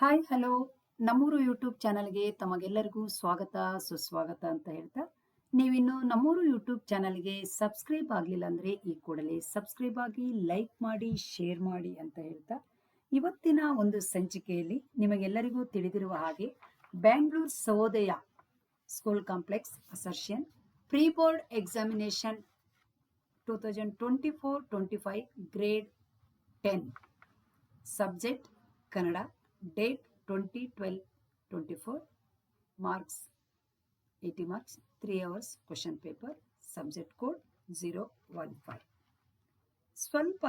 Hi hello ನಮ್ಮೂರು YouTube ಚಾನಲ್ಗೆ ತಮಗೆಲ್ಲರಿಗೂ ಸ್ವಾಗತ, ಸುಸ್ವಾಗತ ಅಂತ ಹೇಳ್ತಾ, ನೀವಿನ್ನು ನಮ್ಮೂರು ಯೂಟ್ಯೂಬ್ ಚಾನಲ್ಗೆ ಸಬ್ಸ್ಕ್ರೈಬ್ ಆಗಲಿಲ್ಲ ಅಂದರೆ ಈ ಕೂಡಲೇ ಸಬ್ಸ್ಕ್ರೈಬ್ ಆಗಿ ಲೈಕ್ ಮಾಡಿ ಶೇರ್ ಮಾಡಿ ಅಂತ ಹೇಳ್ತಾ, ಇವತ್ತಿನ ಒಂದು ಸಂಚಿಕೆಯಲ್ಲಿ ನಿಮಗೆಲ್ಲರಿಗೂ ತಿಳಿದಿರುವ ಹಾಗೆ Bangalore Sahodaya school complex assertion pre board examination two thousand twenty four twenty five grade ten subject Kannada date twenty twelve twenty four marks eighty marks three hours question paper subject code zero one five ಸ್ವಲ್ಪ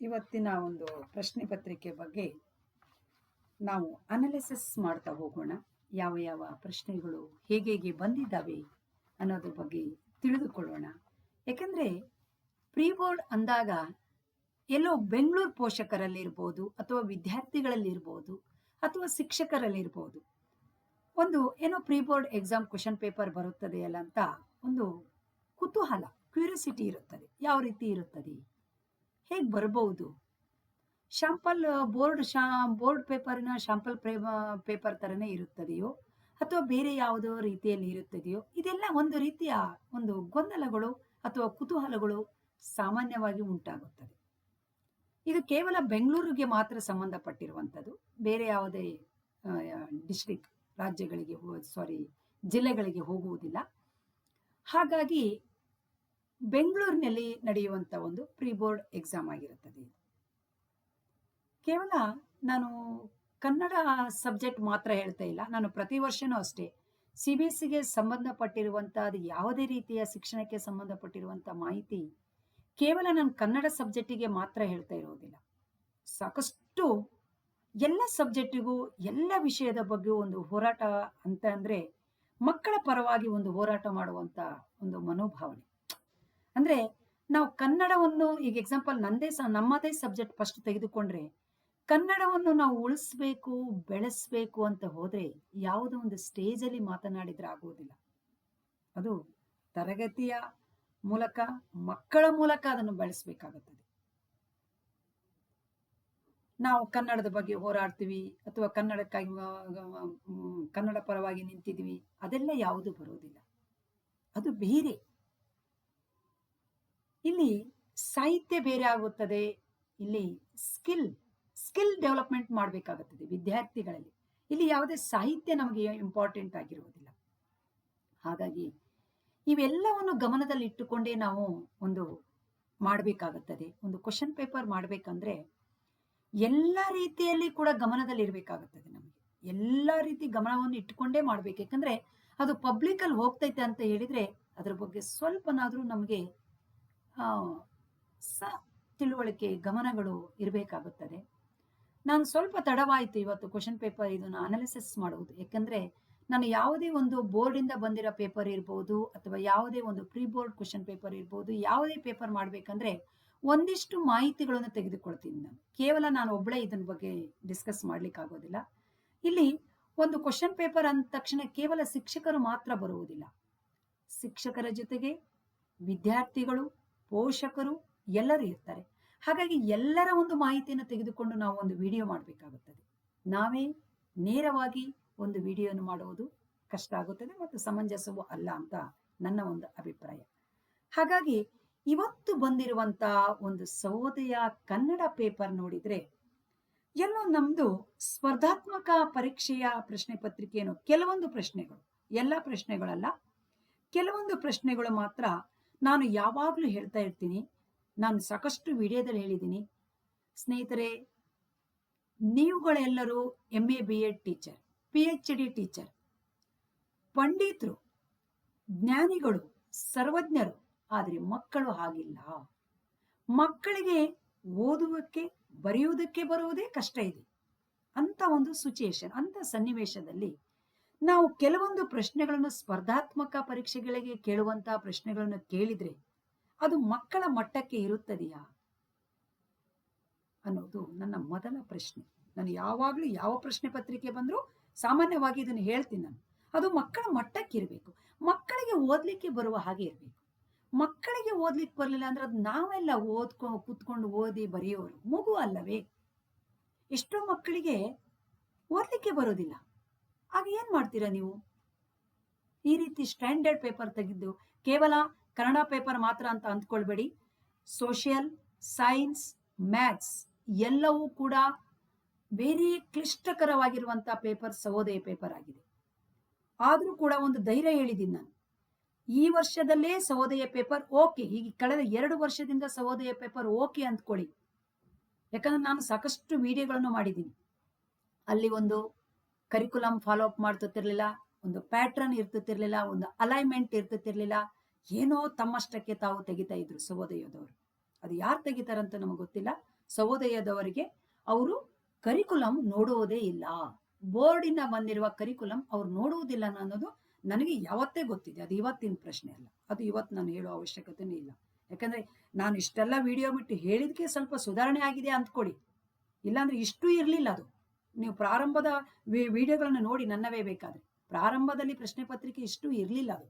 ಇವತ್ತಿನ ಒಂದು ಪ್ರಶ್ನೆ ಪತ್ರಿಕೆ ಬಗ್ಗೆ ನಾವು analysis ಮಾಡ್ತಾ ಹೋಗೋಣ. ಯಾವ ಯಾವ ಪ್ರಶ್ನೆಗಳು ಹೇಗೆ ಹೇಗೆ ಬಂದಿದ್ದಾವೆ ಅನ್ನೋದ್ರ ಬಗ್ಗೆ ತಿಳಿದುಕೊಳ್ಳೋಣ. ಯಾಕಂದರೆ ಪ್ರೀ ಬೋರ್ಡ್ ಅಂದಾಗ ಎಲ್ಲೋ ಬೆಂಗಳೂರು ಪೋಷಕರಲ್ಲಿರ್ಬೋದು ಅಥವಾ ವಿದ್ಯಾರ್ಥಿಗಳಲ್ಲಿರ್ಬೋದು ಅಥವಾ ಶಿಕ್ಷಕರಲ್ಲಿರ್ಬೋದು. ಒಂದು ಏನೋ pre board exam question paper ಬರುತ್ತದೆಯಲ್ಲ ಅಂತ ಒಂದು ಕುತೂಹಲ, ಕ್ಯೂರಿಯಾಸಿಟಿ ಇರುತ್ತದೆ. ಯಾವ ರೀತಿ ಇರುತ್ತದೆ? ಹೇಗೆ ಬರಬಹುದು? ಶಾಂಪಲ್ ಬೋರ್ಡ್, ಶಾ, ಬೋರ್ಡ್ ಪೇಪರ್ನ ಶಾಂಪಲ್ ಪೇಪರ್ ಥರನೇ ಇರುತ್ತದೆಯೋ? ಅಥವಾ ಬೇರೆ ಯಾವುದೋ ರೀತಿಯಲ್ಲಿ ಇರುತ್ತದೆಯೋ? ಇದೆಲ್ಲ ಒಂದು ರೀತಿಯ ಒಂದು ಗೊಂದಲಗಳು ಅಥವಾ ಕುತೂಹಲಗಳು ಸಾಮಾನ್ಯವಾಗಿ ಉಂಟಾಗುತ್ತದೆ. ಇದು ಕೇವಲ ಬೆಂಗಳೂರಿಗೆ ಮಾತ್ರ ಸಂಬಂಧಪಟ್ಟಿರುವಂಥದ್ದು. ಬೇರೆ ಯಾವುದೇ ಡಿಸ್ಟ್ರಿಕ್ ರಾಜ್ಯಗಳಿಗೆ ಸಾರಿ ಜಿಲ್ಲೆಗಳಿಗೆ ಹೋಗುವುದಿಲ್ಲ. ಹಾಗಾಗಿ ಬೆಂಗಳೂರಿನಲ್ಲಿ ನಡೆಯುವಂಥ ಒಂದು ಪ್ರೀ ಬೋರ್ಡ್ ಎಕ್ಸಾಮ್ ಆಗಿರುತ್ತದೆ ಕೇವಲ ನಾನು ಕನ್ನಡ ಸಬ್ಜೆಕ್ಟ್ ಮಾತ್ರ ಹೇಳ್ತಾ ಇಲ್ಲ. ನಾನು ಪ್ರತಿ ವರ್ಷನೂ ಅಷ್ಟೇ ಸಿ ಬಿ ಎಸ್ ಸಿಗೆ ಸಂಬಂಧಪಟ್ಟಿರುವಂಥ ಅದು ಯಾವುದೇ ರೀತಿಯ ಶಿಕ್ಷಣಕ್ಕೆ ಸಂಬಂಧಪಟ್ಟಿರುವಂಥ ಮಾಹಿತಿ ಕೇವಲ ನಾನು ಕನ್ನಡ ಸಬ್ಜೆಕ್ಟಿಗೆ ಮಾತ್ರ ಹೇಳ್ತಾ ಇರೋದಿಲ್ಲ. ಸಾಕಷ್ಟು ಎಲ್ಲ ಸಬ್ಜೆಕ್ಟಿಗೂ ಎಲ್ಲ ವಿಷಯದ ಬಗ್ಗೆ ಒಂದು ಹೋರಾಟ ಅಂತ ಅಂದರೆ ಮಕ್ಕಳ ಪರವಾಗಿ ಒಂದು ಹೋರಾಟ ಮಾಡುವಂಥ ಒಂದು ಮನೋಭಾವನೆ. ಅಂದರೆ ನಾವು ಕನ್ನಡವನ್ನು ಈಗ ಎಕ್ಸಾಂಪಲ್ ನಂದೇ ನಮ್ಮದೇ ಸಬ್ಜೆಕ್ಟ್ ಫಸ್ಟ್ ತೆಗೆದುಕೊಂಡ್ರೆ ಕನ್ನಡವನ್ನು ನಾವು ಉಳಿಸ್ಬೇಕು, ಬೆಳೆಸ್ಬೇಕು ಅಂತ ಹೋದರೆ ಯಾವುದೋ ಒಂದು ಸ್ಟೇಜಲ್ಲಿ ಮಾತನಾಡಿದ್ರೆ ಆಗುವುದಿಲ್ಲ ಅದು ತರಗತಿಯ ಮೂಲಕ, ಮಕ್ಕಳ ಮೂಲಕ ಅದನ್ನು ಬೆಳೆಸಬೇಕಾಗುತ್ತದೆ. ನಾವು ಕನ್ನಡದ ಬಗ್ಗೆ ಹೋರಾಡ್ತೀವಿ, ಅಥವಾ ಕನ್ನಡಕ್ಕಾಗಿ ಕನ್ನಡ ಪರವಾಗಿ ನಿಂತಿದ್ವಿ ಅದೆಲ್ಲ ಯಾವುದು ಬರೋದಿಲ್ಲ ಅದು ಬೇರೆ. ಇಲ್ಲಿ ಸಾಹಿತ್ಯ ಬೇರೆ ಆಗುತ್ತದೆ. ಇಲ್ಲಿ ಸ್ಕಿಲ್ ಸ್ಕಿಲ್ ಡೆವಲಪ್ಮೆಂಟ್ ಮಾಡಬೇಕಾಗುತ್ತದೆ ವಿದ್ಯಾರ್ಥಿಗಳಲ್ಲಿ. ಇಲ್ಲಿ ಯಾವುದೇ ಸಾಹಿತ್ಯ ನಮಗೆ ಇಂಪಾರ್ಟೆಂಟ್ ಆಗಿರುವುದಿಲ್ಲ. ಹಾಗಾಗಿ ಇವೆಲ್ಲವನ್ನು ಗಮನದಲ್ಲಿ ಇಟ್ಟುಕೊಂಡೇ ನಾವು ಒಂದು ಮಾಡಬೇಕಾಗುತ್ತದೆ. ಒಂದು ಕ್ವಶನ್ ಪೇಪರ್ ಮಾಡಬೇಕಂದ್ರೆ ಎಲ್ಲ ರೀತಿಯಲ್ಲಿ ಕೂಡ ಗಮನದಲ್ಲಿ ಇರಬೇಕಾಗುತ್ತದೆ ನಮಗೆ. ಎಲ್ಲ ರೀತಿ ಗಮನವನ್ನು ಇಟ್ಟುಕೊಂಡೇ ಮಾಡ್ಬೇಕು. ಯಾಕಂದ್ರೆ ಅದು ಪಬ್ಲಿಕಲ್ಲಿ ಹೋಗ್ತೈತೆ ಅಂತ ಹೇಳಿದ್ರೆ ಅದ್ರ ಬಗ್ಗೆ ಸ್ವಲ್ಪನಾದರೂ ನಮಗೆ ಸ ತಿಳುವಳಿಕೆ, ಗಮನಗಳು ಇರಬೇಕಾಗುತ್ತದೆ. ನಾನು ಸ್ವಲ್ಪ ತಡವಾಯಿತು ಇವತ್ತು ಕ್ವಶನ್ ಪೇಪರ್ ಇದನ್ನು ಅನಾಲಿಸಿಸ್ ಮಾಡುವುದು. ಯಾಕಂದ್ರೆ ನಾನು ಯಾವುದೇ ಒಂದು ಬೋರ್ಡಿಂದ ಬಂದಿರೋ ಪೇಪರ್ ಇರ್ಬೋದು ಅಥವಾ ಯಾವುದೇ ಒಂದು ಪ್ರೀ ಬೋರ್ಡ್ ಕ್ವಶನ್ ಪೇಪರ್ ಇರ್ಬೋದು, ಯಾವುದೇ ಪೇಪರ್ ಮಾಡಬೇಕಂದ್ರೆ ಒಂದಿಷ್ಟು ಮಾಹಿತಿಗಳನ್ನು ತೆಗೆದುಕೊಳ್ತೀನಿ ನಾನು. ಕೇವಲ ನಾನು ಒಬ್ಬಳೇ ಇದನ್ನ ಬಗ್ಗೆ ಡಿಸ್ಕಸ್ ಮಾಡ್ಲಿಕ್ಕೆ ಆಗೋದಿಲ್ಲ ಇಲ್ಲಿ ಒಂದು ಕ್ವಶನ್ ಪೇಪರ್ ಅಂದ ತಕ್ಷಣ ಕೇವಲ ಶಿಕ್ಷಕರು ಮಾತ್ರ ಬರುವುದಿಲ್ಲ. ಶಿಕ್ಷಕರ ಜೊತೆಗೆ ವಿದ್ಯಾರ್ಥಿಗಳು, ಪೋಷಕರು ಎಲ್ಲರೂ ಇರ್ತಾರೆ. ಹಾಗಾಗಿ ಎಲ್ಲರ ಒಂದು ಮಾಹಿತಿಯನ್ನು ತೆಗೆದುಕೊಂಡು ನಾವು ಒಂದು ವಿಡಿಯೋ ಮಾಡಬೇಕಾಗುತ್ತದೆ. ನಾವೇ ನೇರವಾಗಿ ಒಂದು ವಿಡಿಯೋನು ಮಾಡುವುದು ಕಷ್ಟ ಆಗುತ್ತದೆ ಮತ್ತು ಸಮಂಜಸವೂ ಅಲ್ಲ ಅಂತ ನನ್ನ ಒಂದು ಅಭಿಪ್ರಾಯ. ಹಾಗಾಗಿ ಇವತ್ತು ಬಂದಿರುವಂತ ಒಂದು ಸಹೋದಯ ಕನ್ನಡ ಪೇಪರ್ ನೋಡಿದ್ರೆ ಎಲ್ಲೋ ನಮ್ದು ಸ್ಪರ್ಧಾತ್ಮಕ ಪರೀಕ್ಷೆಯ ಪ್ರಶ್ನೆ ಪತ್ರಿಕೆಯನ್ನು ಕೆಲವೊಂದು ಪ್ರಶ್ನೆಗಳು, ಎಲ್ಲ ಪ್ರಶ್ನೆಗಳಲ್ಲ, ಕೆಲವೊಂದು ಪ್ರಶ್ನೆಗಳು ಮಾತ್ರ ನಾನು ಯಾವಾಗಲೂ ಹೇಳ್ತಾ ಇರ್ತೀನಿ. ನಾನು ಸಾಕಷ್ಟು ವಿಡಿಯೋದಲ್ಲಿ ಹೇಳಿದ್ದೀನಿ. ಸ್ನೇಹಿತರೆ, ನೀವುಗಳೆಲ್ಲರೂ M A B Ed teacher P H D teacher ಪಂಡಿತರು, ಜ್ಞಾನಿಗಳು, ಸರ್ವಜ್ಞರು, ಆದರೆ ಮಕ್ಕಳು ಹಾಗಿಲ್ಲ. ಮಕ್ಕಳಿಗೆ ಓದುವಕ್ಕೆ, ಬರೆಯುವುದಕ್ಕೆ ಬರುವುದೇ ಕಷ್ಟ ಇದೆ. ಅಂತ ಒಂದು ಸಿಚುಯೇಷನ್ ಅಂತ ಸನ್ನಿವೇಶದಲ್ಲಿ ನಾವು ಕೆಲವೊಂದು ಪ್ರಶ್ನೆಗಳನ್ನು ಸ್ಪರ್ಧಾತ್ಮಕ ಪರೀಕ್ಷೆಗಳಿಗೆ ಕೇಳುವಂತಹ ಪ್ರಶ್ನೆಗಳನ್ನು ಕೇಳಿದ್ರೆ ಅದು ಮಕ್ಕಳ ಮಟ್ಟಕ್ಕೆ ಇರುತ್ತದೆಯಾ? ಅನ್ನೋದು ನನ್ನ ಮೊದಲ ಪ್ರಶ್ನೆ. ನಾನು ಯಾವಾಗಲೂ ಯಾವ ಪ್ರಶ್ನೆ ಪತ್ರಿಕೆ ಬಂದರೂ ಸಾಮಾನ್ಯವಾಗಿ ಇದನ್ನು ಹೇಳ್ತೀನಿ ನಾನು. ಅದು ಮಕ್ಕಳ ಮಟ್ಟಕ್ಕಿರಬೇಕು. ಮಕ್ಕಳಿಗೆ ಓದಲಿಕ್ಕೆ ಬರುವ ಹಾಗೆ ಇರಬೇಕು. ಮಕ್ಕಳಿಗೆ ಓದ್ಲಿಕ್ಕೆ ಬರಲಿಲ್ಲ ಅಂದ್ರೆ ಅದು ನಾವೆಲ್ಲ ಓದ್ಕೊ, ಕುತ್ಕೊಂಡು ಓದಿ ಬರೆಯೋರು ಮಗು ಅಲ್ಲವೇ? ಎಷ್ಟೋ ಮಕ್ಕಳಿಗೆ ಓದಲಿಕ್ಕೆ ಬರೋದಿಲ್ಲ. ಆಗ ಏನು ಮಾಡ್ತೀರಾ ನೀವು? ಈ ರೀತಿ ಸ್ಟ್ಯಾಂಡರ್ಡ್ ಪೇಪರ್ ತೆಗೆದು, ಕೇವಲ ಕನ್ನಡ ಪೇಪರ್ ಮಾತ್ರ ಅಂತ ಅಂದ್ಕೊಳ್ಬೇಡಿ. ಸೋಷಿಯಲ್ ಸೈನ್ಸ್, ಮ್ಯಾಥ್ಸ್ ಎಲ್ಲವೂ ಕೂಡ ವೆರಿ ಕ್ಲಿಷ್ಟಕರವಾಗಿರುವಂಥ ಪೇಪರ್ ಸಹೋದಯ ಪೇಪರ್ ಆಗಿದೆ. ಆದರೂ ಕೂಡ ಒಂದು ಧೈರ್ಯ ಹೇಳಿದ್ದೀನಿ ನಾನು. ಈ ವರ್ಷದಲ್ಲೇ ಸಹೋದಯ ಪೇಪರ್ ಓಕೆ ಈಗ ಕಳೆದ ಎರಡು ವರ್ಷದಿಂದ ಸಹೋದಯ ಪೇಪರ್ ಓಕೆ ಅಂದ್ಕೊಳ್ಳಿ. ಯಾಕಂದ್ರೆ ನಾನು ಸಾಕಷ್ಟು ವಿಡಿಯೋಗಳನ್ನು ಮಾಡಿದ್ದೀನಿ ಅಲ್ಲಿ ಒಂದು ಕರಿಕುಲಮ್ ಫಾಲೋ ಅಪ್ ಮಾಡ್ತಿರ್ಲಿಲ್ಲ ಒಂದು ಪ್ಯಾಟ್ರನ್ ಇರ್ತಿರ್ಲಿಲ್ಲ ಒಂದು ಅಲೈನ್ಮೆಂಟ್ ಇರ್ತಿರ್ಲಿಲ್ಲ ಏನೋ ತಮ್ಮಷ್ಟಕ್ಕೆ ತಾವು ತೆಗಿತಾ ಇದ್ರು ಸಹೋದಯದವರು ಅದು ಯಾರು ತೆಗಿತಾರಂತ ನಮಗೆ ಗೊತ್ತಿಲ್ಲ. ಸಹೋದಯದವರಿಗೆ ಅವರು ಕರಿಕ್ಯುಲಮ್ ನೋಡುವುದೇ ಇಲ್ಲ. ಬೋರ್ಡಿನ ಬಂದಿರುವ ಕರಿಕುಲಂ ಅವ್ರು ನೋಡುವುದಿಲ್ಲ ಅನ್ನೋದು ನನಗೆ ಯಾವತ್ತೇ ಗೊತ್ತಿದೆ. ಅದು ಇವತ್ತಿನ ಪ್ರಶ್ನೆ ಅಲ್ಲ. ಅದು ಇವತ್ತು ನಾನು ಹೇಳೋ ಅವಶ್ಯಕತೆನೇ ಇಲ್ಲ. ಯಾಕಂದ್ರೆ ನಾನು ಇಷ್ಟೆಲ್ಲ ವಿಡಿಯೋ ಬಿಟ್ಟು ಹೇಳಿದಕ್ಕೆ ಸ್ವಲ್ಪ ಸುಧಾರಣೆ ಆಗಿದೆ ಅಂದ್ಕೊಡಿ. ಇಲ್ಲಾಂದ್ರೆ ಇಷ್ಟು ಇರಲಿಲ್ಲ ಅದು. ನೀವು ಪ್ರಾರಂಭದ ವಿಡಿಯೋಗಳನ್ನು ನೋಡಿ ನನ್ನವೇ ಬೇಕಾದ್ರೆ. ಪ್ರಾರಂಭದಲ್ಲಿ ಪ್ರಶ್ನೆ ಪತ್ರಿಕೆ ಇಷ್ಟು ಇರಲಿಲ್ಲ ಅದು.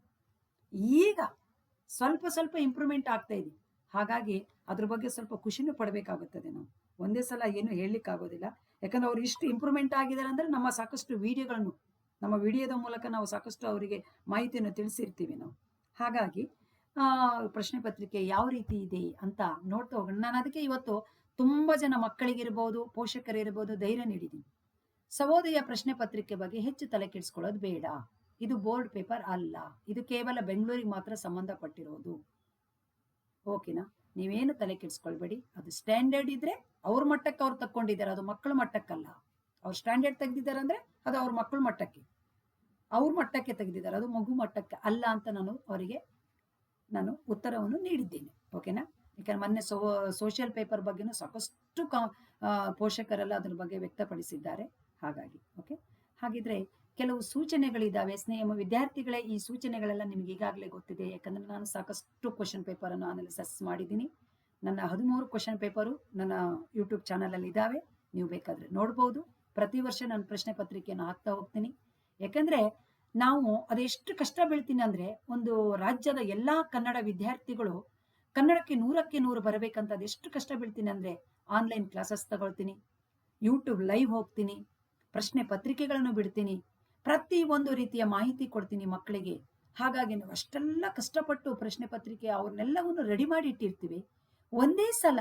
ಈಗ ಸ್ವಲ್ಪ ಸ್ವಲ್ಪ ಇಂಪ್ರೂವ್ಮೆಂಟ್ ಆಗ್ತಾ ಇದೆ. ಹಾಗಾಗಿ ಅದ್ರ ಬಗ್ಗೆ ಸ್ವಲ್ಪ ಖುಷಿನೂ ಪಡಬೇಕಾಗುತ್ತದೆ ನಾವು. ಒಂದೇ ಸಲ ಏನು ಹೇಳಲಿಕ್ಕಾಗೋದಿಲ್ಲ. ಯಾಕಂದ್ರೆ ಅವ್ರು ಇಷ್ಟು ಇಂಪ್ರೂವ್ಮೆಂಟ್ ಆಗಿದ್ದಾರೆ ಅಂದ್ರೆ ನಮ್ಮ ಸಾಕಷ್ಟು ವಿಡಿಯೋಗಳನ್ನು ನಮ್ಮ ವಿಡಿಯೋದ ಮೂಲಕ ನಾವು ಸಾಕಷ್ಟು ಅವರಿಗೆ ಮಾಹಿತಿಯನ್ನು ತಿಳಿಸಿರ್ತೀವಿ ನಾವು. ಹಾಗಾಗಿ ಪ್ರಶ್ನೆ ಪತ್ರಿಕೆ ಯಾವ ರೀತಿ ಇದೆ ಅಂತ ನೋಡ್ತಾ ಹೋಗೋಣ. ನಾನು ಅದಕ್ಕೆ ಇವತ್ತು ತುಂಬ ಜನ ಮಕ್ಕಳಿಗಿರ್ಬೋದು, ಪೋಷಕರಿರ್ಬೋದು ಧೈರ್ಯ ನೀಡಿದ್ದೀನಿ. ಸಹೋದಯ ಪ್ರಶ್ನೆ ಪತ್ರಿಕೆ ಬಗ್ಗೆ ಹೆಚ್ಚು ತಲೆ ಕೆಡಿಸ್ಕೊಳ್ಳೋದು ಬೇಡ. ಇದು ಬೋರ್ಡ್ ಪೇಪರ್ ಅಲ್ಲ. ಇದು ಕೇವಲ ಬೆಂಗಳೂರಿಗೆ ಮಾತ್ರ ಸಂಬಂಧಪಟ್ಟಿರೋದು. ಓಕೆನಾ? ನೀವೇನು ತಲೆ ಕೆಡಿಸ್ಕೊಳ್ಬೇಡಿ. ಅದು ಸ್ಟ್ಯಾಂಡರ್ಡ್ ಇದ್ರೆ ಅವ್ರ ಮಟ್ಟಕ್ಕೆ ಅವ್ರು ತಕ್ಕೊಂಡಿದ್ದಾರೆ. ಅದು ಮಕ್ಕಳ ಮಟ್ಟಕ್ಕಲ್ಲ. ಅವ್ರು ಸ್ಟ್ಯಾಂಡರ್ಡ್ ತೆಗೆದಿದ್ದಾರೆ ಅಂದ್ರೆ ಅದು ಅವ್ರ ಮಕ್ಕಳ ಮಟ್ಟಕ್ಕೆ. ಅವ್ರ ಮಟ್ಟಕ್ಕೆ ತೆಗೆದಿದ್ದಾರೆ. ಅದು ಮಗು ಮಟ್ಟಕ್ಕೆ ಅಲ್ಲ ಅಂತ ನಾನು ಅವರಿಗೆ ನಾನು ಉತ್ತರವನ್ನು ನೀಡಿದ್ದೇನೆ. ಓಕೆನಾ? ಯಾಕಂದ್ರೆ ಮೊನ್ನೆ ಸೋ ಸೋಷಿಯಲ್ ಪೇಪರ್ ಬಗ್ಗೆನೂ ಸಾಕಷ್ಟು ಕಾ ಪೋಷಕರೆಲ್ಲ ಅದ್ರ ಬಗ್ಗೆ ವ್ಯಕ್ತಪಡಿಸಿದ್ದಾರೆ. ಹಾಗಾಗಿ, ಓಕೆ? ಹಾಗಿದ್ರೆ ಕೆಲವು ಸೂಚನೆಗಳಿದ್ದಾವೆ. ಸ್ನೇಹ ವಿದ್ಯಾರ್ಥಿಗಳೇ ಈ ಸೂಚನೆಗಳೆಲ್ಲ ನಿಮ್ಗೆ ಈಗಾಗಲೇ ಗೊತ್ತಿದೆ. ಯಾಕಂದ್ರೆ ನಾನು ಸಾಕಷ್ಟು ಕ್ವಶನ್ ಪೇಪರನ್ನು ಅನಾಲಿಸಿಸ್ ಮಾಡಿದ್ದೀನಿ. ನನ್ನ ಹದಿಮೂರು ಕ್ವಶನ್ ಪೇಪರು ನನ್ನ ಯೂಟ್ಯೂಬ್ ಚಾನಲಲ್ಲಿ ಇದಾವೆ ನೀವು ಬೇಕಾದ್ರೆ ನೋಡ್ಬೋದು. ಪ್ರತಿ ವರ್ಷ ನಾನು ಪ್ರಶ್ನೆ ಪತ್ರಿಕೆಯನ್ನು ಹಾಕ್ತಾ ಹೋಗ್ತೀನಿ. ಯಾಕಂದ್ರೆ ನಾವು ಅದೆಷ್ಟು ಕಷ್ಟ ಬೀಳ್ತೀನಿ ಅಂದ್ರೆ ಒಂದು ರಾಜ್ಯದ ಎಲ್ಲಾ ಕನ್ನಡ ವಿದ್ಯಾರ್ಥಿಗಳು ಕನ್ನಡಕ್ಕೆ ನೂರಕ್ಕೆ ನೂರು ಬರಬೇಕಂತ ಅದೆಷ್ಟು ಕಷ್ಟ ಬೀಳ್ತೀನಿ ಅಂದ್ರೆ ಆನ್ಲೈನ್ ಕ್ಲಾಸಸ್ ತಗೊಳ್ತೀನಿ ಯೂಟ್ಯೂಬ್ ಲೈವ್ ಹೋಗ್ತೀನಿ, ಪ್ರಶ್ನೆ ಪತ್ರಿಕೆಗಳನ್ನು ಬಿಡ್ತೀನಿ ಪ್ರತಿ ಒಂದು ರೀತಿಯ ಮಾಹಿತಿ ಕೊಡ್ತೀನಿ ಮಕ್ಕಳಿಗೆ. ಹಾಗಾಗಿ ನಾವು ಅಷ್ಟೆಲ್ಲ ಕಷ್ಟಪಟ್ಟು ಪ್ರಶ್ನೆ ಪತ್ರಿಕೆ ಅವ್ರನ್ನೆಲ್ಲವನ್ನು ರೆಡಿ ಮಾಡಿ ಇಟ್ಟಿರ್ತೀವಿ. ಒಂದೇ ಸಲ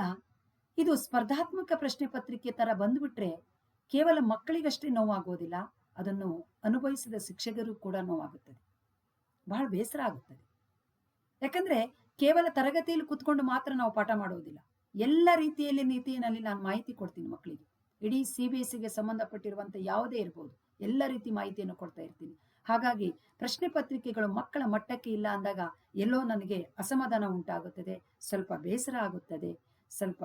ಇದು ಸ್ಪರ್ಧಾತ್ಮಕ ಪ್ರಶ್ನೆ ಪತ್ರಿಕೆ ತರ ಬಂದ್ಬಿಟ್ರೆ ಕೇವಲ ಮಕ್ಕಳಿಗಷ್ಟೇ ನೋವಾಗೋದಿಲ್ಲ. ಅದನ್ನು ಅನುಭವಿಸಿದ ಶಿಕ್ಷಕರು ಕೂಡ ನೋವಾಗುತ್ತದೆ. ಬಹಳ ಬೇಸರ ಆಗುತ್ತದೆ. ಯಾಕಂದ್ರೆ ಕೇವಲ ತರಗತಿಯಲ್ಲಿ ಕುತ್ಕೊಂಡು ಮಾತ್ರ ನಾವು ಪಾಠ ಮಾಡೋದಿಲ್ಲ. ಎಲ್ಲ ರೀತಿಯಲ್ಲಿ ನೀತಿಯಲ್ಲಿ ನಾನು ಮಾಹಿತಿ ಕೊಡ್ತೀನಿ ಮಕ್ಕಳಿಗೆ. ಇಡೀ ಸಿ ಬಿ ಎಸ್ ಸಿಗೆ ಸಂಬಂಧಪಟ್ಟಿರುವಂತೆ ಯಾವುದೇ ಇರ್ಬೋದು. ಎಲ್ಲ ರೀತಿ ಮಾಹಿತಿಯನ್ನು ಕೊಡ್ತಾ ಇರ್ತೀನಿ. ಹಾಗಾಗಿ ಪ್ರಶ್ನೆ ಪತ್ರಿಕೆಗಳು ಮಕ್ಕಳ ಮಟ್ಟಕ್ಕೆ ಇಲ್ಲ ಅಂದಾಗ ಎಲ್ಲೋ ನನಗೆ ಅಸಮಾಧಾನ ಉಂಟಾಗುತ್ತದೆ, ಸ್ವಲ್ಪ ಬೇಸರ ಆಗುತ್ತದೆ, ಸ್ವಲ್ಪ,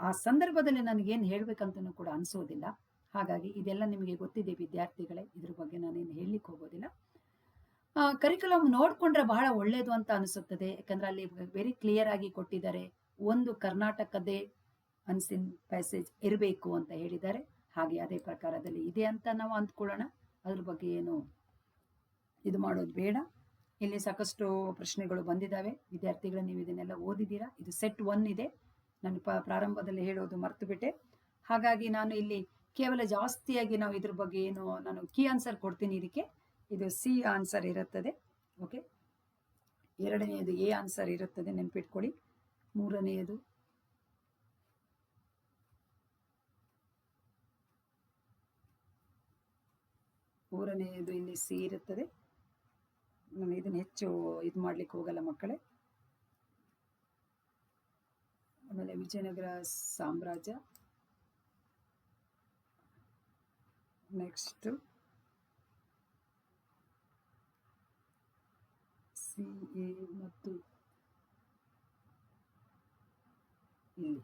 ಆ ಸಂದರ್ಭದಲ್ಲಿ ನನಗೇನು ಹೇಳ್ಬೇಕಂತನೂ ಕೂಡ ಅನಿಸೋದಿಲ್ಲ. ಹಾಗಾಗಿ ಇದೆಲ್ಲ ನಿಮಗೆ ಗೊತ್ತಿದೆ ವಿದ್ಯಾರ್ಥಿಗಳೇ, ಇದ್ರ ಬಗ್ಗೆ ನಾನೇನು ಹೇಳಲಿಕ್ಕೆ ಹೋಗೋದಿಲ್ಲ. ಕರಿಕುಲಮ್ ನೋಡಿಕೊಂಡ್ರೆ ಬಹಳ ಒಳ್ಳೆಯದು ಅಂತ ಅನಿಸುತ್ತದೆ. ಯಾಕಂದ್ರೆ ಅಲ್ಲಿ ವೆರಿ ಕ್ಲಿಯರ್ ಆಗಿ ಕೊಟ್ಟಿದ್ದಾರೆ. ಒಂದು ಕರ್ನಾಟಕದೇ ಅನ್ಸಿನ್ ಪ್ಯಾಸೇಜ್ ಇರಬೇಕು ಅಂತ ಹೇಳಿದ್ದಾರೆ. ಹಾಗೆ ಅದೇ ಪ್ರಕಾರದಲ್ಲಿ ಇದೆ ಅಂತ ನಾವು ಅಂದ್ಕೊಳ್ಳೋಣ. ಅದ್ರ ಬಗ್ಗೆ ಏನು ಇದು ಮಾಡೋದು ಬೇಡ. ಇಲ್ಲಿ ಸಾಕಷ್ಟು ಪ್ರಶ್ನೆಗಳು ಬಂದಿದ್ದಾವೆ. ವಿದ್ಯಾರ್ಥಿಗಳು, ನೀವು ಇದನ್ನೆಲ್ಲ ಓದಿದ್ದೀರಾ? ಇದು ಸೆಟ್ ಒನ್ ಇದೆ. ನಾನು ಪ್ರಾರಂಭದಲ್ಲಿ ಹೇಳೋದು ಮರ್ತು ಬಿಟ್ಟೆ ಹಾಗಾಗಿ ನಾನು ಇಲ್ಲಿ ಕೇವಲ ಜಾಸ್ತಿಯಾಗಿ ನಾವು ಇದ್ರ ಬಗ್ಗೆ ಏನು ನಾನು ಕೀ ಆನ್ಸರ್ ಕೊಡ್ತೀನಿ ಇದಕ್ಕೆ. ಇದು ಸಿ ಆನ್ಸರ್ ಇರುತ್ತದೆ. ಓಕೆ? ಎರಡನೆಯದು ಎ ಆನ್ಸರ್ ಇರುತ್ತದೆ. ನೆನ್ಪಿಟ್ಕೊಳ್ಳಿ. ಮೂರನೆಯದು ಮೂರನೆಯದು ಇಲ್ಲಿ ಸಿ ಇರುತ್ತದೆ. ನಾನು ಇದನ್ನು ಹೆಚ್ಚು ಇದು ಮಾಡ್ಲಿಕ್ಕೆ ಹೋಗಲ್ಲ ಮಕ್ಕಳೇ. ಆಮೇಲೆ ವಿಜಯನಗರ ಸಾಮ್ರಾಜ್ಯ. ನೆಕ್ಸ್ಟ್ ಸಿ, ಎ ಮತ್ತು ಇಲ್ಲಿ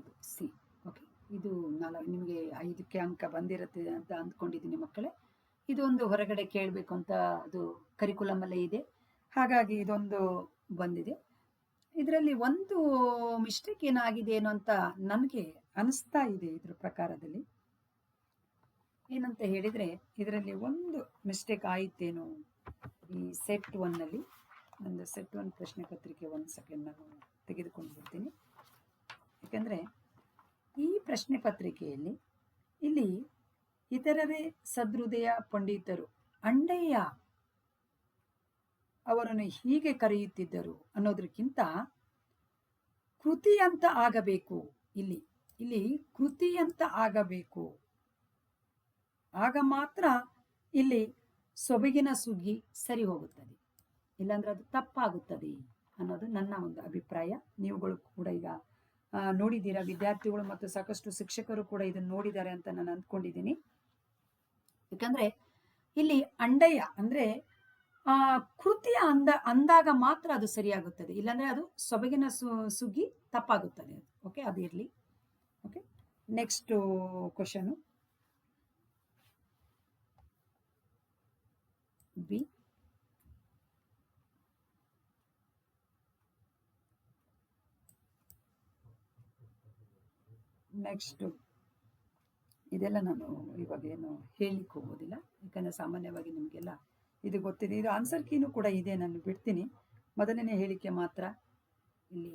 ಇದು ಸಿ ಓಕೆ ಇದು ನಾಲ್ಕು, ನಿಮಗೆ ಐದಕ್ಕೆ ಅಂಕ ಬಂದಿರುತ್ತೆ ಅಂತ ಅಂದ್ಕೊಂಡಿದ್ದೀನಿ ಮಕ್ಕಳೇ. ಇದೊಂದು ಹೊರಗಡೆ ಕೇಳಬೇಕು ಅಂತ ಅದು ಕರಿಕುಲಮಲ್ಲೇ ಇದೆ. ಹಾಗಾಗಿ ಇದೊಂದು ಬಂದಿದೆ. ಇದರಲ್ಲಿ ಒಂದು ಮಿಸ್ಟೇಕ್ ಏನಾಗಿದೆ ಏನು ಅಂತ ನನಗೆ ಅನಿಸ್ತಾ ಇದೆ ಇದ್ರ ಪ್ರಕಾರದಲ್ಲಿ. ಏನಂತ ಹೇಳಿದರೆ ಇದರಲ್ಲಿ ಒಂದು ಮಿಸ್ಟೇಕ್ ಆಯಿತೇನೋ ಈ ಸೆಟ್ ಒನ್ನಲ್ಲಿ ನಂದು ಸೆಟ್ ಒನ್ ಪ್ರಶ್ನೆ ಪತ್ರಿಕೆ ಒಂದು ಸೆಕೆಂಡ್ ನಾನು ತೆಗೆದುಕೊಂಡು ಬಿಡ್ತೀನಿ. ಯಾಕೆಂದರೆ ಈ ಪ್ರಶ್ನೆ ಪತ್ರಿಕೆಯಲ್ಲಿ ಇಲ್ಲಿ ಇತರರೇ ಸದೃದಯ ಪಂಡಿತರು ಅಂಡಯ್ಯ ಅವರನ್ನು ಹೀಗೆ ಕರೆಯುತ್ತಿದ್ದರು ಅನ್ನೋದಕ್ಕಿಂತ ಕೃತಿ ಅಂತ ಆಗಬೇಕು ಇಲ್ಲಿ. ಇಲ್ಲಿ ಕೃತಿ ಅಂತ ಆಗಬೇಕು. ಆಗ ಮಾತ್ರ ಇಲ್ಲಿ ಸೊಬಗಿನ ಸುಗ್ಗಿ ಸರಿ ಹೋಗುತ್ತದೆ. ಇಲ್ಲಾಂದ್ರೆ ಅದು ತಪ್ಪಾಗುತ್ತದೆ ಅನ್ನೋದು ನನ್ನ ಒಂದು ಅಭಿಪ್ರಾಯ. ನೀವುಗಳು ಕೂಡ ಈಗ ನೋಡಿದ್ದೀರಾ? ವಿದ್ಯಾರ್ಥಿಗಳು ಮತ್ತು ಸಾಕಷ್ಟು ಶಿಕ್ಷಕರು ಕೂಡ ಇದನ್ನು ನೋಡಿದ್ದಾರೆ ಅಂತ ನಾನು ಅಂದ್ಕೊಂಡಿದ್ದೀನಿ. ಯಾಕಂದ್ರೆ ಇಲ್ಲಿ ಅಂಡಯ್ಯ ಅಂದ್ರೆ, ಆ, ಕೃತಿಯ ಅಂದ, ಅಂದಾಗ ಮಾತ್ರ ಅದು ಸರಿಯಾಗುತ್ತದೆ. ಇಲ್ಲಾಂದ್ರೆ ಅದು ಸೊಬಗಿನ ಸುಗ್ಗಿ ತಪ್ಪಾಗುತ್ತದೆ. ಓಕೆ ಅದು ಇರಲಿ. Okay next question B next ಇದೆಲ್ಲ ನಾನು ಇವಾಗ ಏನು ಹೇಳಲಿಕ್ಕೆ ಹೋಗೋದಿಲ್ಲ. ಯಾಕಂದರೆ ಸಾಮಾನ್ಯವಾಗಿ ನಿಮಗೆಲ್ಲ ಇದು ಗೊತ್ತಿದೆ. ಇದು ಆನ್ಸರ್ ಕೀನು ಕೂಡ ಇದೆ, ನಾನು ಬಿಡ್ತೀನಿ. ಮೊದಲನೇ ಹೇಳಿಕೆ ಮಾತ್ರ ಇಲ್ಲಿ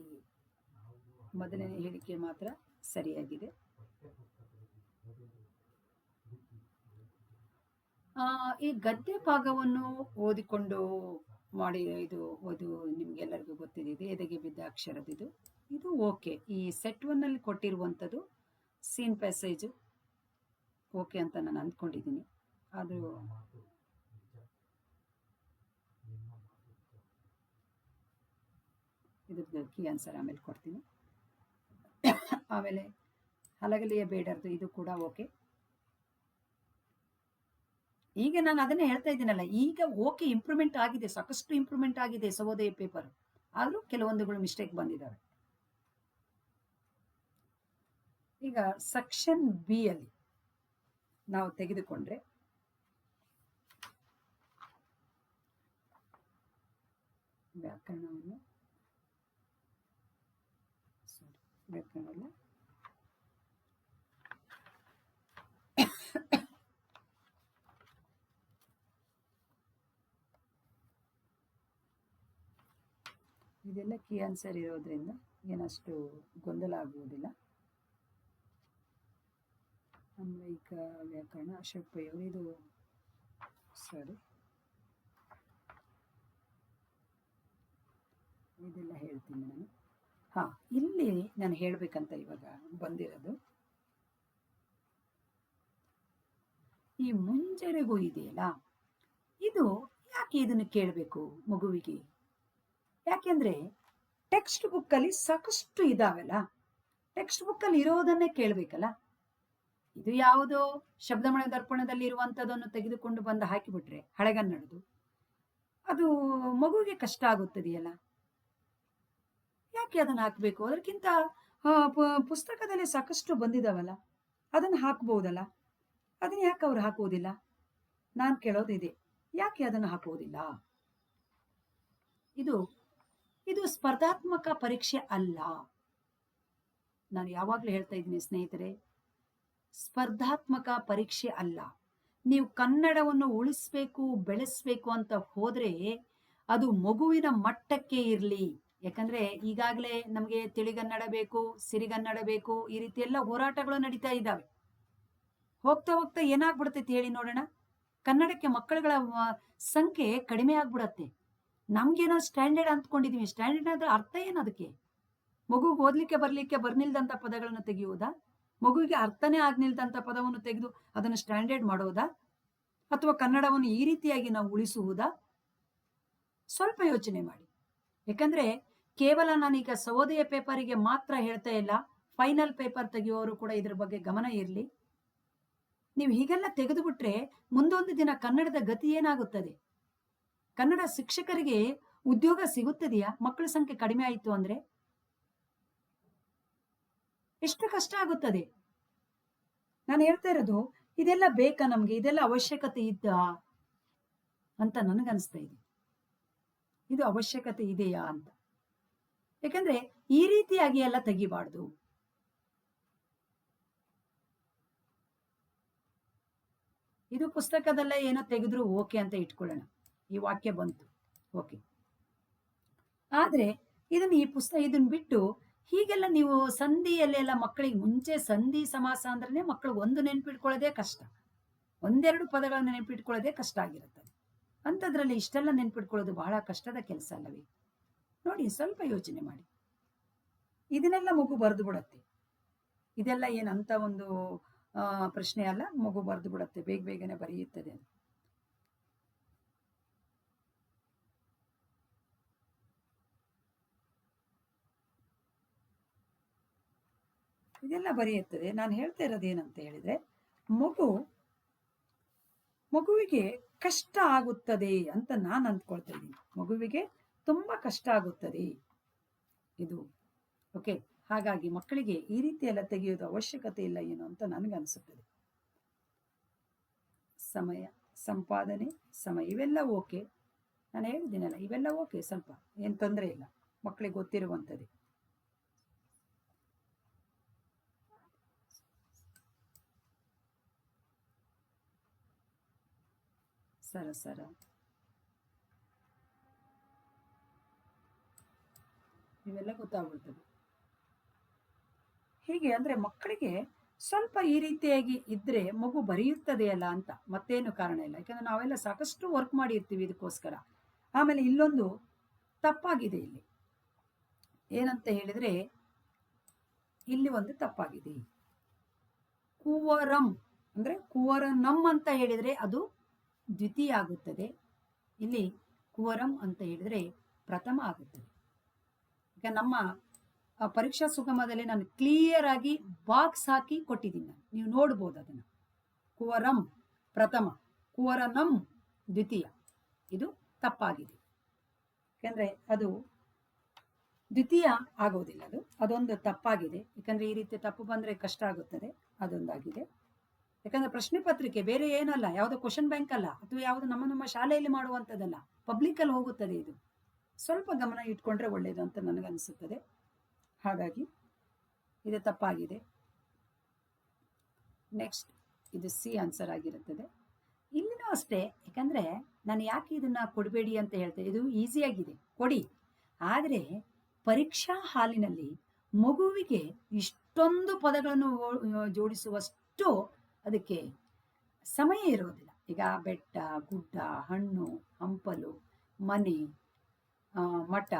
ಮೊದಲನೇ ಹೇಳಿಕೆ ಮಾತ್ರ ಸರಿಯಾಗಿದೆ. ಈ ಗದ್ಯ ಭಾಗವನ್ನು ಓದಿಕೊಂಡು ಮಾಡಿ ಇದು ಓದು ನಿಮಗೆಲ್ಲರಿಗೂ ಗೊತ್ತಿದೆ. ಎದೆಗೆ ಬಿದ್ದ ಅಕ್ಷರದಿದು ಇದು. ಓಕೆ. ಈ ಸೆಟ್ ಒನ್ನಲ್ಲಿ ಕೊಟ್ಟಿರುವಂಥದ್ದು ಸೀನ್ ಪ್ಯಾಸೇಜು ಓಕೆ ಅಂತ ನಾನು ಅಂದ್ಕೊಂಡಿದ್ದೀನಿ. ಅದು ಇದ್ರದ್ದು ಕೀ ಆನ್ಸರ್ ಆಮೇಲೆ ಕೊಡ್ತೀನಿ. ಆಮೇಲೆ ಹಲಗಲಿಯ ಬೇಡರ್ದು ಇದು ಕೂಡ ಓಕೆ. ಈಗ ನಾನು ಅದನ್ನೇ ಹೇಳ್ತಾ ಇದ್ದೀನಲ್ಲ, ಈಗ ಓಕೆ ಇಂಪ್ರೂವ್ಮೆಂಟ್ ಆಗಿದೆ, ಸಾಕಷ್ಟು ಇಂಪ್ರೂವ್ಮೆಂಟ್ ಆಗಿದೆ ಸಹೋದಯ ಪೇಪರ್. ಆದರೂ ಕೆಲವೊಂದುಗಳು ಮಿಸ್ಟೇಕ್ ಬಂದಿದ್ದಾವೆ ಈಗ ಸೆಕ್ಷನ್ ಬಿ ಅಲ್ಲಿ ನಾವು ತೆಗೆದುಕೊಂಡ್ರೆ, ವ್ಯಾಕರಣವನ್ನು ಸಾರಿ ವ್ಯಾಕರಣ ಅಲ್ಲ ಇದೆಲ್ಲ ಕೀ ಆನ್ಸರ್ ಇರೋದ್ರಿಂದ ಏನಷ್ಟು ಗೊಂದಲ ಆಗುವುದಿಲ್ಲ. ಅನ್ವಯಿಕ ವ್ಯಾಕರಣ ಅಶೋಕ್ ಪೈ ಇದು ಸಾರಿ ಇದೆಲ್ಲ ಹೇಳ್ತೀನಿ ನಾನು. ಹಾಂ, ಇಲ್ಲಿ ನಾನು ಹೇಳಬೇಕಂತ ಇವಾಗ ಬಂದಿರೋದು. ಈ ಮುಂಜರೆಗೂ ಇದೆಯಲ್ಲ? ಇದು ಯಾಕೆ ಇದನ್ನು ಕೇಳಬೇಕು ಮಗುವಿಗೆ? ಯಾಕೆಂದ್ರೆ ಟೆಕ್ಸ್ಟ್ ಬುಕ್ಕಲ್ಲಿ ಸಾಕಷ್ಟು ಇದಾವಲ್ಲ? ಟೆಕ್ಸ್ಟ್ ಬುಕ್ಕಲ್ಲಿ ಇರೋದನ್ನೇ ಕೇಳಬೇಕಲ್ಲ? ಇದು ಯಾವುದೋ ಶಬ್ದಮಣ ದರ್ಪಣದಲ್ಲಿ ಇರುವಂತದನ್ನು ತೆಗೆದುಕೊಂಡು ಬಂದು ಹಾಕಿಬಿಟ್ರೆ ಹಳೆಗನ್ನಡದು ಅದು ಮಗುವಿಗೆ ಕಷ್ಟ ಆಗುತ್ತದೆಯಲ್ಲ? ಯಾಕೆ ಅದನ್ನು ಹಾಕಬೇಕು? ಅದಕ್ಕಿಂತ ಪುಸ್ತಕದಲ್ಲಿ ಸಾಕಷ್ಟು ಬಂದಿದಾವಲ್ಲ? ಅದನ್ನು ಹಾಕ್ಬೋದಲ್ಲ? ಅದನ್ನ ಯಾಕೆ ಅವ್ರು ಹಾಕುವುದಿಲ್ಲ ನಾನು ಕೇಳೋದಿದೆ. ಯಾಕೆ ಅದನ್ನು ಹಾಕುವುದಿಲ್ಲ ಇದು ಇದು ಸ್ಪರ್ಧಾತ್ಮಕ ಪರೀಕ್ಷೆ ಅಲ್ಲ. ನಾನು ಯಾವಾಗಲೂ ಹೇಳ್ತಾ ಇದ್ದೀನಿ ಸ್ನೇಹಿತರೆ, ಸ್ಪರ್ಧಾತ್ಮಕ ಪರೀಕ್ಷೆ ಅಲ್ಲ. ನೀವು ಕನ್ನಡವನ್ನು ಉಳಿಸ್ಬೇಕು, ಬೆಳೆಸ್ಬೇಕು ಅಂತ ಹೋದ್ರೆ ಅದು ಮಗುವಿನ ಮಟ್ಟಕ್ಕೆ ಇರಲಿ. ಯಾಕಂದ್ರೆ ಈಗಾಗಲೇ ನಮಗೆ ತಿಳಿಗನ್ನಡ ಬೇಕು, ಸಿರಿಗನ್ನಡ ಬೇಕು, ಈ ರೀತಿ ಎಲ್ಲ ಹೋರಾಟಗಳು ನಡೀತಾ ಇದ್ದಾವೆ. ಹೋಗ್ತಾ ಹೋಗ್ತಾ ಏನಾಗ್ಬಿಡ್ತೈತಿ ಹೇಳಿ ನೋಡೋಣ. ಕನ್ನಡಕ್ಕೆ ಮಕ್ಕಳುಗಳ ಸಂಖ್ಯೆ ಕಡಿಮೆ ಆಗ್ಬಿಡತ್ತೆ. ನಮ್ಗೇನೋ ಸ್ಟ್ಯಾಂಡರ್ಡ್ ಅಂದ್ಕೊಂಡಿದೀವಿ ಸ್ಟ್ಯಾಂಡರ್ಡ್ ಅಂದ್ರೆ ಅರ್ಥ ಏನು ಅದಕ್ಕೆ? ಮಗು ಓದ್ಲಿಕ್ಕೆ ಬರ್ಲಿಕ್ಕೆ ಬರ್ನಿಲ್ದಂತ ಪದಗಳನ್ನು ತೆಗೆಯುವುದಾ? ಮಗುವಿಗೆ ಅರ್ಥನೇ ಆಗ್ನಿಲ್ದಂತ ಪದವನ್ನು ತೆಗೆದು ಅದನ್ನು ಸ್ಟ್ಯಾಂಡರ್ಡ್ ಮಾಡೋದಾ? ಅಥವಾ ಕನ್ನಡವನ್ನು ಈ ರೀತಿಯಾಗಿ ನಾವು ಉಳಿಸುವುದಾ? ಸ್ವಲ್ಪ ಯೋಚನೆ ಮಾಡಿ. ಯಾಕಂದ್ರೆ ಕೇವಲ ನಾನೀಗ ಸಹೋದಯ ಪೇಪರಿಗೆ ಮಾತ್ರ ಹೇಳ್ತಾ ಇಲ್ಲ. ಫೈನಲ್ ಪೇಪರ್ ತೆಗೆಯುವವರು ಕೂಡ ಇದ್ರ ಬಗ್ಗೆ ಗಮನ ಇರಲಿ. ನೀವು ಹೀಗೆಲ್ಲ ತೆಗೆದುಬಿಟ್ರೆ ಮುಂದೊಂದು ದಿನ ಕನ್ನಡದ ಗತಿ ಏನಾಗುತ್ತದೆ? ಕನ್ನಡ ಶಿಕ್ಷಕರಿಗೆ ಉದ್ಯೋಗ ಸಿಗುತ್ತದೆಯಾ? ಮಕ್ಕಳ ಸಂಖ್ಯೆ ಕಡಿಮೆ ಆಯಿತು ಅಂದ್ರೆ? ಎಷ್ಟು ಕಷ್ಟ ಆಗುತ್ತದೆ? ನಾನು ಹೇಳ್ತಾ ಇರೋದು, ಇದೆಲ್ಲ ಬೇಕಾ ನಮ್ಗೆ? ಇದೆಲ್ಲ ಅವಶ್ಯಕತೆ ಇದ್ದ ಅಂತ ನನಗನ್ಸ್ತಾ ಇದೆ. ಇದು ಅವಶ್ಯಕತೆ ಇದೆಯಾ ಅಂತ. ಯಾಕಂದ್ರೆ ಈ ರೀತಿಯಾಗಿ ಎಲ್ಲ ತೆಗಿಬಾರ್ದು. ಇದು ಪುಸ್ತಕದಲ್ಲೇ ಏನೋ ತೆಗೆದ್ರು ಓಕೆ ಅಂತ ಇಟ್ಕೊಳ್ಳೋಣ. ಈ ವಾಕ್ಯ ಬಂತು. ಓಕೆ ಆದರೆ ಇದನ್ನ ಈ ಪುಸ್ತಕ ಇದನ್ನ ಬಿಟ್ಟು ಹೀಗೆಲ್ಲ ನೀವು ಸಂಧಿಯಲ್ಲೆಲ್ಲ ಮಕ್ಕಳಿಗೆ ಮುಂಚೆ ಸಂಧಿ ಸಮಾಸ ಅಂದ್ರೆ ಮಕ್ಕಳು ಒಂದು ನೆನ್ಪಿಟ್ಕೊಳ್ಳೋದೇ ಕಷ್ಟ. ಒಂದೆರಡು ಪದಗಳನ್ನ ನೆನ್ಪಿಟ್ಕೊಳ್ಳೋದೇ ಕಷ್ಟ ಆಗಿರುತ್ತದೆ ಅಂಥದ್ರಲ್ಲಿ ಇಷ್ಟೆಲ್ಲ ನೆನ್ಪಿಟ್ಕೊಳ್ಳೋದು ಬಹಳ ಕಷ್ಟದ ಕೆಲಸ ಅಲ್ಲವೇ? ನೋಡಿ, ಸ್ವಲ್ಪ ಯೋಚನೆ ಮಾಡಿ. ಇದನ್ನೆಲ್ಲ ಮಗು ಬರೆದು ಬಿಡತ್ತೆ. ಇದೆಲ್ಲ ಏನಂತ ಒಂದು ಪ್ರಶ್ನೆ ಅಲ್ಲ. ಮಗು ಬರೆದು ಬಿಡತ್ತೆ, ಬೇಗ ಬೇಗನೆ ಬರೆಯುತ್ತದೆ ಇದೆಲ್ಲ ಬರೆಯುತ್ತದೆ. ನಾನು ಹೇಳ್ತಾ ಇರೋದು ಏನಂತ ಹೇಳಿದ್ರೆ, ಮಗು, ಮಗುವಿಗೆ ಕಷ್ಟ ಆಗುತ್ತದೆ ಅಂತ ನಾನು ಅಂದ್ಕೊಳ್ತಾ ಮಗುವಿಗೆ ತುಂಬಾ ಕಷ್ಟ ಆಗುತ್ತದೆ ಇದು. ಓಕೆ ಹಾಗಾಗಿ ಮಕ್ಕಳಿಗೆ ಈ ರೀತಿ ಎಲ್ಲ ತೆಗೆಯೋದು ಅವಶ್ಯಕತೆ ಇಲ್ಲ ಏನು ಅಂತ ನನಗೆ ಅನಿಸುತ್ತದೆ. ಸಮಯ, ಸಂಪಾದನೆ, ಸಮಯ ಇವೆಲ್ಲ ಓಕೆ ನಾನು ಹೇಳಿದ್ದೀನಲ್ಲ, ಇವೆಲ್ಲ ಓಕೆ ಸ್ವಲ್ಪ. ಏನು ತೊಂದರೆ ಇಲ್ಲ. ಮಕ್ಕಳಿಗೆ ಗೊತ್ತಿರುವಂಥದ್ದೇ. ಸರ ಸರ. ಇವೆಲ್ಲ ಗೊತ್ತಾಗ್ಬಿಡ್ತದೆ. ಹೀಗೆ ಅಂದ್ರೆ ಮಕ್ಕಳಿಗೆ ಸ್ವಲ್ಪ ಈ ರೀತಿಯಾಗಿ ಇದ್ರೆ ಮಗು ಬರೆಯುತ್ತದೆಯಲ್ಲ ಅಂತ ಮತ್ತೇನು ಕಾರಣ ಇಲ್ಲ. ಯಾಕಂದ್ರೆ ನಾವೆಲ್ಲ ಸಾಕಷ್ಟು ವರ್ಕ್ ಮಾಡಿರ್ತೀವಿ ಇದಕ್ಕೋಸ್ಕರ. ಆಮೇಲೆ ಇಲ್ಲೊಂದು ತಪ್ಪಾಗಿದೆ ಇಲ್ಲಿ. ಏನಂತ ಹೇಳಿದ್ರೆ ಇಲ್ಲಿ ಒಂದು ತಪ್ಪಾಗಿದೆ. ಕುವರಂ, ಅಂದ್ರೆ ಕುವರನಂ ಅಂತ ಹೇಳಿದ್ರೆ ಅದು ದ್ವಿತೀಯ ಆಗುತ್ತದೆ ಇಲ್ಲಿ ಕುವರಂ ಅಂತ ಹೇಳಿದ್ರೆ ಪ್ರಥಮ ಆಗುತ್ತದೆ. ಈಗ ನಮ್ಮ ಪರೀಕ್ಷಾ ಸುಗಮದಲ್ಲಿ ನಾನು ಕ್ಲಿಯರ್ ಆಗಿ ಬಾಕ್ಸ್ ಹಾಕಿ ಕೊಟ್ಟಿದ್ದೀನಿ ನೀವು ನೋಡ್ಬೋದು ಅದನ್ನ. ಕುವರಂ ಪ್ರಥಮ, ಕುವರನಂ ದ್ವಿತೀಯ. ಇದು ತಪ್ಪಾಗಿದೆ. ಯಾಕಂದ್ರೆ ಅದು ದ್ವಿತೀಯ ಆಗೋದಿಲ್ಲ ಅದು. ಅದೊಂದು ತಪ್ಪಾಗಿದೆ. ಯಾಕಂದ್ರೆ ಈ ರೀತಿ ತಪ್ಪು ಬಂದ್ರೆ ಕಷ್ಟ ಆಗುತ್ತದೆ. ಅದೊಂದಾಗಿದೆ. ಯಾಕಂದ್ರೆ ಪ್ರಶ್ನೆ ಪತ್ರಿಕೆ ಬೇರೆ ಏನಲ್ಲ, ಯಾವುದೋ ಕ್ವಶನ್ ಬ್ಯಾಂಕ್ ಅಲ್ಲ ಅಥವಾ ಯಾವುದು ನಮ್ಮ ನಮ್ಮ ಶಾಲೆಯಲ್ಲಿ ಮಾಡುವಂಥದ್ದಲ್ಲ ಪಬ್ಲಿಕ್ ಅಲ್ಲಿ ಹೋಗುತ್ತದೆ ಇದು. ಸ್ವಲ್ಪ ಗಮನ ಇಟ್ಕೊಂಡ್ರೆ ಒಳ್ಳೆಯದು ಅಂತ ನನಗನ್ನಿಸುತ್ತದೆ ಹಾಗಾಗಿ ಇದು ತಪ್ಪಾಗಿದೆ. ನೆಕ್ಸ್ಟ್ ಇದು ಸಿ ಆನ್ಸರ್ ಆಗಿರುತ್ತದೆ. ಇಲ್ಲಿನೂ ಅಷ್ಟೇ, ಯಾಕಂದರೆ ನಾನು ಯಾಕೆ ಇದನ್ನ ಕೊಡಬೇಡಿ ಅಂತ ಹೇಳ್ತೇನೆ ಇದು ಈಸಿಯಾಗಿದೆ ಕೊಡಿ. ಆದರೆ ಪರೀಕ್ಷಾ ಹಾಲಿನಲ್ಲಿ ಮಗುವಿಗೆ ಇಷ್ಟೊಂದು ಪದಗಳನ್ನು ಜೋಡಿಸುವಷ್ಟು ಅದಕ್ಕೆ ಸಮಯ ಇರೋದಿಲ್ಲ ಈಗ ಬೆಟ್ಟ, ಗುಡ್ಡ, ಹಣ್ಣು, ಹಂಪಲು, ಮನೆ ಮಠ,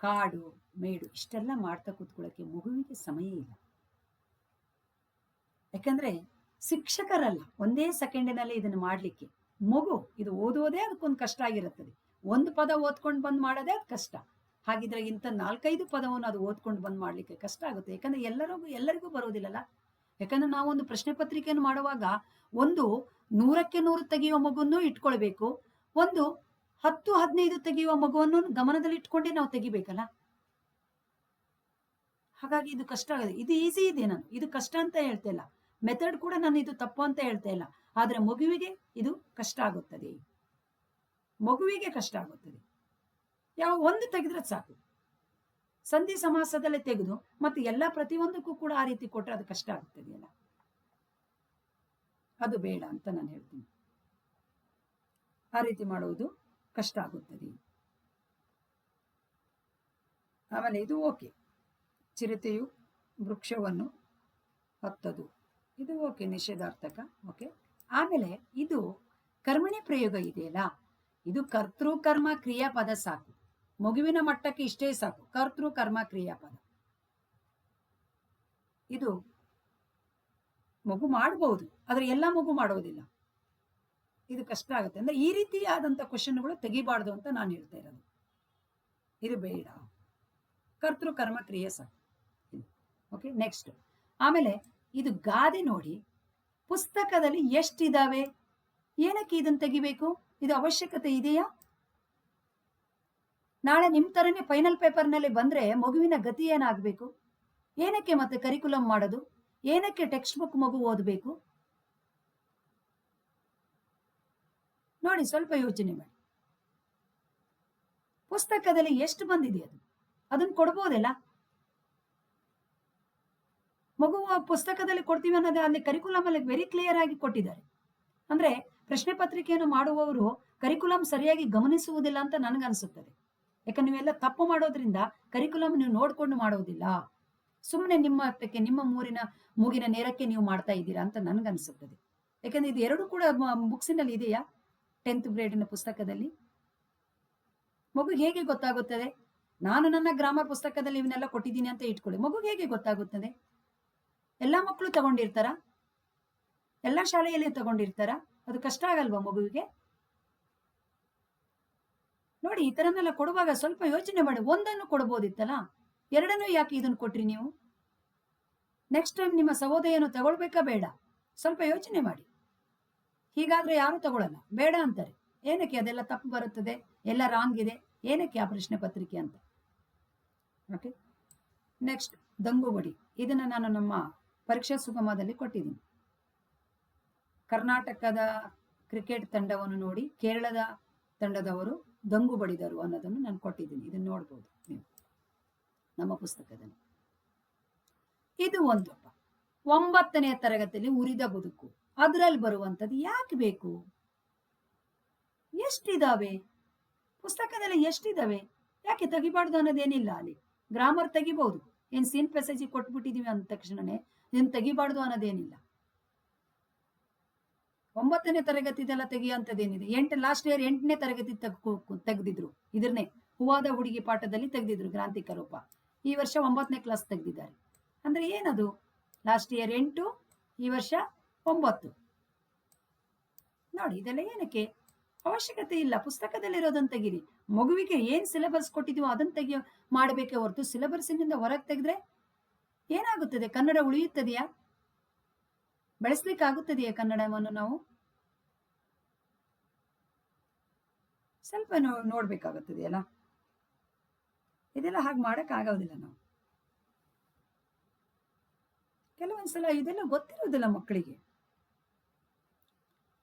ಕಾಡು, ಮೇಡು ಇಷ್ಟೆಲ್ಲ ಮಾಡ್ತಾ ಕೂತ್ಕೊಳ್ಳೋಕೆ ಮಗುವಿಗೆ ಸಮಯ ಇಲ್ಲ. ಯಾಕಂದ್ರೆ ಶಿಕ್ಷಕರಲ್ಲ, ಒಂದೇ ಸೆಕೆಂಡಿನಲ್ಲಿ ಇದನ್ನು ಮಾಡಲಿಕ್ಕೆ. ಮಗು ಇದು ಓದೋದೇ ಅದಕ್ಕೊಂದು ಕಷ್ಟ ಆಗಿರುತ್ತದೆ. ಒಂದು ಪದ ಓದ್ಕೊಂಡು ಬಂದು ಮಾಡೋದೇ ಅದು ಕಷ್ಟ. ಹಾಗಿದ್ರೆ ಇಂಥ ನಾಲ್ಕೈದು ಪದವನ್ನು ಅದು ಓದ್ಕೊಂಡು ಬಂದು ಮಾಡಲಿಕ್ಕೆ ಕಷ್ಟ ಆಗುತ್ತೆ. ಯಾಕಂದ್ರೆ ಎಲ್ಲರಿಗೂ ಎಲ್ಲರಿಗೂ ಬರೋದಿಲ್ಲಲ್ಲ ಯಾಕಂದ್ರೆ ಒಂದು ಪ್ರಶ್ನೆ ಪತ್ರಿಕೆಯನ್ನು ಮಾಡುವಾಗ ಒಂದು ನೂರಕ್ಕೆ ನೂರು ತೆಗೆಯುವ ಮಗುವನ್ನು ಇಟ್ಕೊಳ್ಬೇಕು, ಒಂದು ಹತ್ತು ಹದಿನೈದು ತೆಗೆಯುವ ಮಗುವನ್ನು ಗಮನದಲ್ಲಿ ಇಟ್ಕೊಂಡೇ ನಾವು ತೆಗಿಬೇಕಲ್ಲ? ಹಾಗಾಗಿ ಇದು ಕಷ್ಟ ಆಗಿದೆ. ಇದು ಈಸಿ ಇದೆ ನಾನು. ಇದು ಕಷ್ಟ ಅಂತ ಹೇಳ್ತಾ ಇಲ್ಲ. ಮೆಥಡ್ ಕೂಡ ನಾನು ಇದು ತಪ್ಪು ಅಂತ ಹೇಳ್ತಾ ಇಲ್ಲ. ಆದ್ರೆ ಮಗುವಿಗೆ ಇದು ಕಷ್ಟ ಆಗುತ್ತದೆ. ಮಗುವಿಗೆ ಕಷ್ಟ ಆಗುತ್ತದೆ. ಯಾವ ಒಂದು ತೆಗೆದ್ರೆ ಸಾಕು. ಸಂಧಿ ಸಮಾಸದಲ್ಲೇ ತೆಗೆದು ಮತ್ತೆ ಎಲ್ಲ ಪ್ರತಿಯೊಂದಕ್ಕೂ ಕೂಡ ಆ ರೀತಿ ಕೊಟ್ಟರೆ ಅದು ಕಷ್ಟ ಆಗ್ತದೆಯಲ್ಲ? ಅದು ಬೇಡ ಅಂತ ನಾನು ಹೇಳ್ತೀನಿ. ಆ ರೀತಿ ಮಾಡುವುದು ಕಷ್ಟ ಆಗುತ್ತದೆ. ಆಮೇಲೆ ಇದು ಓಕೆ. ಚಿರತೆಯು ವೃಕ್ಷವನ್ನು ಹತ್ತದು. ಇದು ಓಕೆ, ನಿಷೇಧಾರ್ಥಕ. ಓಕೆ. ಆಮೇಲೆ ಇದು ಕರ್ಮಣಿ ಪ್ರಯೋಗ ಇದೆಯಲ್ಲ? ಇದು ಕರ್ತೃ ಕರ್ಮ ಕ್ರಿಯಾಪದ ಸಾಕು. ಮಗುವಿನ ಮಟ್ಟಕ್ಕೆ ಇಷ್ಟೇ ಸಾಕು. ಕರ್ತೃ ಕರ್ಮ ಕ್ರಿಯಾಪದ ಇದು ಮಗು ಮಾಡಬಹುದು ಆದರೆ ಎಲ್ಲ ಮಗು ಮಾಡೋದಿಲ್ಲ. ಇದು ಕಷ್ಟ ಆಗುತ್ತೆ. ಅಂದ್ರೆ ಈ ರೀತಿಯಾದಂತ ಕ್ವಶನ್ಗಳು ತೆಗಿಬಾರ್ದು ಅಂತ ನಾನು ಹೇಳ್ತಾ ಇರೋದು. ಇದು ಬೇಡ. ಕರ್ತೃ ಕರ್ಮ ಕ್ರಿಯೆ ಸಾಕು. ಓಕೆ ನೆಕ್ಸ್ಟ್ ಆಮೇಲೆ ಇದು ಗಾದೆ ನೋಡಿ, ಪುಸ್ತಕದಲ್ಲಿ ಎಷ್ಟಿದಾವೆ? ಏನಕ್ಕೆ ಇದನ್ನು ತೆಗಿಬೇಕು? ಇದು ಅವಶ್ಯಕತೆ ಇದೆಯಾ? ನಾಳೆ ನಿಮ್ಮ ತರನೇ ಫೈನಲ್ ಪೇಪರ್ನಲ್ಲಿ ಬಂದ್ರೆ ಮಗುವಿನ ಗತಿ ಏನಾಗಬೇಕು? ಏನಕ್ಕೆ ಮತ್ತೆ ಕರಿಕುಲಂ ಮಾಡೋದು? ಏನಕ್ಕೆ ಟೆಕ್ಸ್ಟ್ ಬುಕ್ ಮಗು ಓದಬೇಕು? ನೋಡಿ ಸ್ವಲ್ಪ ಯೋಚನೆ ಮಾಡಿ. ಪುಸ್ತಕದಲ್ಲಿ ಎಷ್ಟು ಬಂದಿದೆ ಅದು? ಅದನ್ನ ಕೊಡ್ಬೋದಲ್ಲ? ಮಗು ಪುಸ್ತಕದಲ್ಲಿ ಕೊಡ್ತೀವಿ ಅನ್ನೋದೇ ಅಲ್ಲಿ ಕರಿಕುಲಮ್ ಅಲ್ಲಿ ವೆರಿ ಕ್ಲಿಯರ್ ಆಗಿ ಕೊಟ್ಟಿದ್ದಾರೆ. ಅಂದ್ರೆ ಪ್ರಶ್ನೆ ಪತ್ರಿಕೆಯನ್ನು ಮಾಡುವವರು ಕರಿಕುಲಂ ಸರಿಯಾಗಿ ಗಮನಿಸುವುದಿಲ್ಲ ಅಂತ ನನಗನ್ಸುತ್ತದೆ. ಯಾಕಂದ್ರೆ ನೀವೆಲ್ಲ ತಪ್ಪು ಮಾಡೋದ್ರಿಂದ ಕರಿಕುಲಮ್ ನೀವು ನೋಡ್ಕೊಂಡು ಮಾಡೋದಿಲ್ಲ. ಸುಮ್ಮನೆ ನಿಮ್ಮ ಹತ್ತಕ್ಕೆ, ನಿಮ್ಮ ಮೂರಿನ, ಮೂಗಿನ ನೇರಕ್ಕೆ ನೀವು ಮಾಡ್ತಾ ಇದ್ದೀರಾ ಅಂತ ನನ್ಗನ್ಸುತ್ತದೆ. ಯಾಕಂದ್ರೆ ಇದು ಎರಡು ಕೂಡ ಬುಕ್ಸಿನಲ್ಲಿ ಇದೆಯಾ? ಟೆಂತ್ ಗ್ರೇಡಿನ ಪುಸ್ತಕದಲ್ಲಿ? ಮಗುಗೆ ಹೇಗೆ ಗೊತ್ತಾಗುತ್ತದೆ? ನಾನು ನನ್ನ ಗ್ರಾಮರ್ ಪುಸ್ತಕದಲ್ಲಿ ಇವನ್ನೆಲ್ಲ ಕೊಟ್ಟಿದ್ದೀನಿ ಅಂತ ಇಟ್ಕೊಳ್ಳಿ. ಮಗುಗೆ ಹೇಗೆ ಗೊತ್ತಾಗುತ್ತದೆ? ಎಲ್ಲಾ ಮಕ್ಕಳು ತಗೊಂಡಿರ್ತಾರ? ಎಲ್ಲಾ ಶಾಲೆಯಲ್ಲಿ ತಗೊಂಡಿರ್ತಾರ? ಅದು ಕಷ್ಟ ಆಗಲ್ವಾ ಮಗುವಿಗೆ? ನೋಡಿ, ಈ ತರನೆಲ್ಲ ಕೊಡುವಾಗ ಸ್ವಲ್ಪ ಯೋಚನೆ ಮಾಡಿ, ಒಂದನ್ನು ಕೊಡ್ಬೋದಿತ್ತಲ್ಲ? ಎರಡನ್ನೂ ಯಾಕೆ ಇದನ್ನು ಕೊಟ್ರಿ ನೀವು? ನೆಕ್ಸ್ಟ್ ಟೈಮ್ ನಿಮ್ಮ ಸಹೋದಯನು ತಗೊಳ್ಬೇಕಾ ಬೇಡ? ಸ್ವಲ್ಪ ಯೋಚನೆ ಮಾಡಿ. ಹೀಗಾದ್ರೆ ಯಾರು ತಗೊಳ್ಳಲ್ಲ ಬೇಡ ಅಂತಾರೆ. ಏನಕ್ಕೆ ಅದೆಲ್ಲ ತಪ್ಪು ಬರುತ್ತದೆ? ಎಲ್ಲ ರಾಂಗ್ ಇದೆ? ಏನಕ್ಕೆ ಆ ಪ್ರಶ್ನೆ ಪತ್ರಿಕೆ ಅಂತ? ಓಕೆ ನೆಕ್ಸ್ಟ್ ದಂಗುಬಡಿ ಇದನ್ನ ನಾನು ನಮ್ಮ ಪರೀಕ್ಷಾ ಸುಗಮದಲ್ಲಿ ಕೊಟ್ಟಿದ್ದೀನಿ. ಕರ್ನಾಟಕದ ಕ್ರಿಕೆಟ್ ತಂಡವನ್ನು ನೋಡಿ, ಕೇರಳದ ತಂಡದವರು ದಂಗು ಬಡಿದರು ಅನ್ನೋದನ್ನು ನಾನು ಕೊಟ್ಟಿದ್ದೀನಿ. ಇದನ್ನ ನೋಡ್ಬೋದು ನೀವು. ನಮ್ಮ ಪುಸ್ತಕದಲ್ಲಿ. ಇದು ಒಂದು ಒಂಬತ್ತನೆಯ ತರಗತಿಯಲ್ಲಿ ಉರಿದ ಬದುಕು. ಅದರಲ್ಲಿ ಬರುವಂಥದ್ದು ಯಾಕೆ ಬೇಕು? ಎಷ್ಟಿದಾವೆ? ಪುಸ್ತಕದಲ್ಲಿ ಎಷ್ಟಿದಾವೆ? ಯಾಕೆ ತೆಗಿಬಾರ್ದು ಅನ್ನೋದೇನಿಲ್ಲ ಅಲ್ಲಿ. ಗ್ರಾಮರ್ ತೆಗಿಬಹುದು ಏನ್ ಸೀನ್ ಪೆಸೇಜಿ ಕೊಟ್ಬಿಟ್ಟಿದೀವಿ ಅಂದ ತಕ್ಷಣನೇ ಇದನ್ನ ತೆಗಿಬಾರ್ದು ಅನ್ನೋದೇನಿಲ್ಲ. ಒಂಬತ್ತನೇ ತರಗತಿದೆಲ್ಲ ತೆಗೆಯುವಂಥದ್ದೇನಿದೆ ಎಂಟು ಲಾಸ್ಟ್ ಇಯರ್ ಎಂಟನೇ ತರಗತಿ ತೆಗೆದಿದ್ರು. ಇದ್ರನ್ನೇ ಹೂವಾದ ಹುಡುಗಿ ಪಾಠದಲ್ಲಿ ತೆಗೆದಿದ್ರು ಗ್ರಾಂತಿಕ ರೂಪ ಈ ವರ್ಷ ಒಂಬತ್ತನೇ ಕ್ಲಾಸ್ ತೆಗೆದಿದ್ದಾರೆ. ಅಂದ್ರೆ ಏನದು? ಲಾಸ್ಟ್ ಇಯರ್ ಎಂಟು, ಈ ವರ್ಷ ಒಂಬತ್ತು. ನೋಡಿ, ಇದೆಲ್ಲ ಏನಕ್ಕೆ? ಅವಶ್ಯಕತೆ ಇಲ್ಲ. ಪುಸ್ತಕದಲ್ಲಿರೋದನ್ನ ತೆಗೀರಿ. ಮಗುವಿಗೆ ಏನ್ ಸಿಲೆಬಸ್ ಕೊಟ್ಟಿದೀವೋ ಅದನ್ನ ತೆಗಿಯೋ, ಮಾಡಬೇಕೇ ಹೊರತು ಸಿಲೆಬಸ್ನಿಂದ ಹೊರಗೆ ತೆಗೆದ್ರೆ ಏನಾಗುತ್ತದೆ? ಕನ್ನಡ ಉಳಿಯುತ್ತದೆಯಾ? ಬೆಳೆಸ್ಲಿಕ್ಕೆ ಆಗುತ್ತದೆಯಾ ಕನ್ನಡವನ್ನು ನಾವು? ಸ್ವಲ್ಪ ನೋಡ್ಬೇಕಾಗುತ್ತದೆಯಲ್ಲ? ಇದೆಲ್ಲ ಹಾಗೆ ಮಾಡಕ್ ಆಗೋದಿಲ್ಲ ನಾವು ಕೆಲವೊಂದ್ಸಲ ಇದೆಲ್ಲ ಗೊತ್ತಿರೋದಿಲ್ಲ ಮಕ್ಕಳಿಗೆ.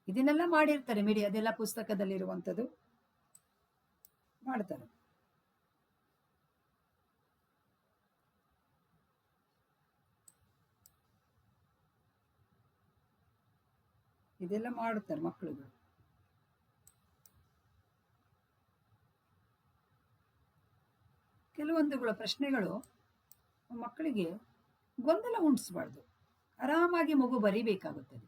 ಇದನ್ನೆಲ್ಲ ಮಾಡಿರ್ತಾರೆ ಮಿಡಿ ಅದೆಲ್ಲ ಪುಸ್ತಕದಲ್ಲಿರುವಂಥದ್ದು. ಮಾಡ್ತಾರೆ. ಇದೆಲ್ಲ ಮಾಡುತ್ತಾರೆ ಮಕ್ಕಳುಗಳು. ಕೆಲವೊಂದುಗಳ ಪ್ರಶ್ನೆಗಳು ಮಕ್ಕಳಿಗೆ ಗೊಂದಲ ಉಂಟಿಸಬಾರ್ದು. ಆರಾಮಾಗಿ ಮಗು ಬರೀಬೇಕಾಗುತ್ತದೆ.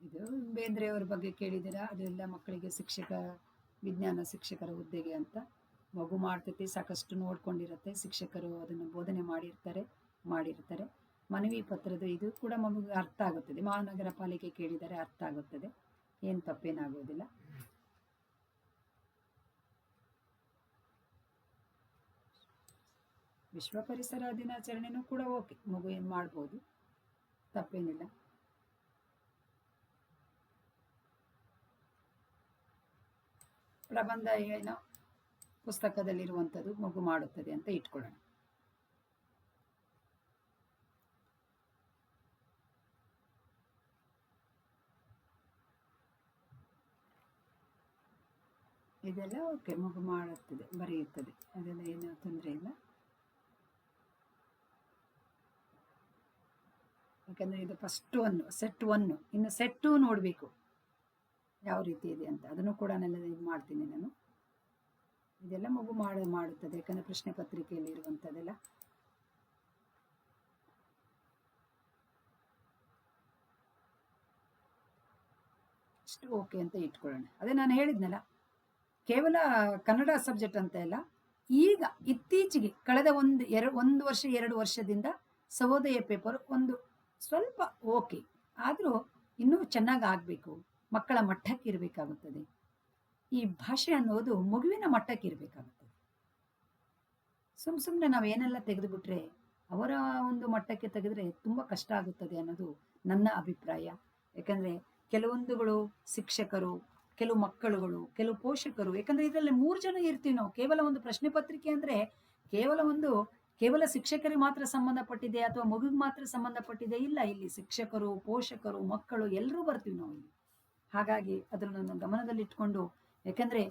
ಇದು ಬೇಂದ್ರೆಯವರ ಬಗ್ಗೆ ಕೇಳಿದ್ದೀರಾ? ಅದೆಲ್ಲ ಮಕ್ಕಳಿಗೆ ಶಿಕ್ಷಕ, ವಿಜ್ಞಾನ ಶಿಕ್ಷಕರ ಹುದ್ದೆಗೆ ಅಂತ. ಮಗು ಮಾಡ್ತೈತಿ, ಸಾಕಷ್ಟು ನೋಡ್ಕೊಂಡಿರತ್ತೆ, ಶಿಕ್ಷಕರು ಅದನ್ನು ಬೋಧನೆ ಮಾಡಿರ್ತಾರೆ ಮಾಡಿರ್ತಾರೆ. ಮನವಿ ಪತ್ರದ ಇದು ಕೂಡ ಮಗುಗೆ ಅರ್ಥ ಆಗುತ್ತದೆ. ಮಹಾನಗರ ಪಾಲಿಕೆ ಕೇಳಿದರೆ ಅರ್ಥ ಆಗುತ್ತದೆ. ಏನು ತಪ್ಪೇನಾಗೋದಿಲ್ಲ ವಿಶ್ವ ಪರಿಸರ ದಿನಾಚರಣೆನೂ ಕೂಡ ಓಕೆ. ಮಗು ಏನು ಮಾಡ್ಬೋದು? ತಪ್ಪೇನಿಲ್ಲ. ಪ್ರಬಂಧ ಏನೋ ಪುಸ್ತಕದಲ್ಲಿರುವಂಥದ್ದು ಮಗು ಮಾಡುತ್ತದೆ ಅಂತ ಇಟ್ಕೊಳ್ಳೋಣ. ಇದೆಲ್ಲ ಓಕೆ ಮಗು ಮಾಡುತ್ತದೆ, ಬರೆಯುತ್ತದೆ. ಅದೆಲ್ಲ ಏನೂ ತೊಂದರೆ ಇಲ್ಲ. ಯಾಕಂದರೆ ಇದು ಫಸ್ಟ್ ಒನ್ನು ಸೆಟ್ ಒನ್ನು ಇನ್ನು ಸೆಟ್ಟು ನೋಡಬೇಕು. ಯಾವ ರೀತಿ ಇದೆ ಅಂತ. ಅದನ್ನು ಕೂಡ ನಾನು ಇದು ಮಾಡ್ತೀನಿ ನಾನು. ಇದೆಲ್ಲ ಮಗು ಮಾಡ, ಮಾಡುತ್ತದೆ. ಯಾಕಂದರೆ ಪ್ರಶ್ನೆ ಪತ್ರಿಕೆಯಲ್ಲಿ ಇರುವಂಥದ್ದೆಲ್ಲ. ಇಷ್ಟು ಓಕೆ ಅಂತ ಇಟ್ಕೊಳ್ಳೋಣ. ಅದೇ ನಾನು ಹೇಳಿದ್ನಲ್ಲ ಕೇವಲ ಕನ್ನಡ ಸಬ್ಜೆಕ್ಟ್ ಅಂತ ಇಲ್ಲ ಈಗ ಇತ್ತೀಚೆಗೆ ಕಳೆದ ಒಂದು ಎರಡು, ಒಂದು ವರ್ಷ, ಎರಡು ವರ್ಷದಿಂದ ಸಹೋದಯ ಪೇಪರ್ ಒಂದು ಸ್ವಲ್ಪ ಓಕೆ, ಆದರೂ ಇನ್ನೂ ಚೆನ್ನಾಗಿ ಆಗಬೇಕು, ಮಕ್ಕಳ ಮಟ್ಟಕ್ಕೆ ಇರಬೇಕಾಗುತ್ತದೆ. ಈ ಭಾಷೆ ಅನ್ನೋದು ಮಗುವಿನ ಮಟ್ಟಕ್ಕೆ ಇರಬೇಕಾಗುತ್ತದೆ. ಸುಮ್ ಸುಮ್ಮನೆ ನಾವು ಏನೆಲ್ಲ ತೆಗೆದುಬಿಟ್ರೆ ಅವರ ಒಂದು ಮಟ್ಟಕ್ಕೆ ತೆಗೆದ್ರೆ ತುಂಬ ಕಷ್ಟ ಆಗುತ್ತದೆ ಅನ್ನೋದು ನನ್ನ ಅಭಿಪ್ರಾಯ. ಯಾಕಂದರೆ ಕೆಲವೊಂದುಗಳು ಶಿಕ್ಷಕರು ಕೆಲವು ಮಕ್ಕಳುಗಳು, ಕೆಲವು ಪೋಷಕರು ಯಾಕಂದ್ರೆ ಇದರಲ್ಲಿ ಮೂರು ಜನ ಇರ್ತೀವಿ ನಾವು. ಕೇವಲ ಒಂದು ಪ್ರಶ್ನೆ ಪತ್ರಿಕೆ ಅಂದ್ರೆ ಕೇವಲ ಒಂದು, ಕೇವಲ ಶಿಕ್ಷಕರಿಗೆ ಮಾತ್ರ ಸಂಬಂಧಪಟ್ಟಿದೆ ಅಥವಾ ಮಗುಗೆ ಮಾತ್ರ ಸಂಬಂಧಪಟ್ಟಿದೆ ಇಲ್ಲ. ಇಲ್ಲಿ ಶಿಕ್ಷಕರು, ಪೋಷಕರು, ಮಕ್ಕಳು ಎಲ್ಲರೂ ಬರ್ತೀವಿ ನಾವು ಇಲ್ಲಿ. ಹಾಗಾಗಿ ಅದನ್ನು ಗಮನದಲ್ಲಿಟ್ಕೊಂಡು ಯಾಕಂದ್ರೆ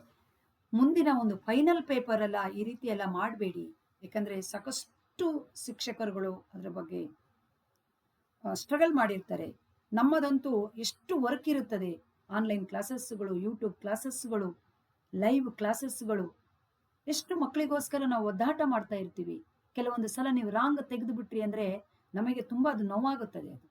ಮುಂದಿನ ಒಂದು ಫೈನಲ್ ಪೇಪರ್ ಎಲ್ಲ ಈ ರೀತಿ ಎಲ್ಲ ಮಾಡಬೇಡಿ. ಯಾಕಂದ್ರೆ ಸಾಕಷ್ಟು ಶಿಕ್ಷಕರುಗಳು ಅದರ ಬಗ್ಗೆ ಸ್ಟ್ರಗಲ್ ಮಾಡಿರ್ತಾರೆ. ನಮ್ಮದಂತೂ ಎಷ್ಟು ವರ್ಕ್ ಇರುತ್ತದೆ. ಆನ್ಲೈನ್ ಕ್ಲಾಸಸ್ಗಳು ಯೂಟ್ಯೂಬ್ ಕ್ಲಾಸಸ್ಗಳು ಲೈವ್ ಕ್ಲಾಸಸ್ಗಳು ಎಷ್ಟು ಮಕ್ಕಳಿಗೋಸ್ಕರ ನಾವು ಒದ್ದಾಟ ಮಾಡ್ತಾ ಇರ್ತೀವಿ. ಕೆಲವೊಂದು ಸಲ ನೀವು ರಾಂಗ್ ತೆಗೆದು ಬಿಟ್ರಿ ಅಂದ್ರೆ ನಮಗೆ ತುಂಬಾ ಅದು ನೋವಾಗುತ್ತದೆ ಅದು.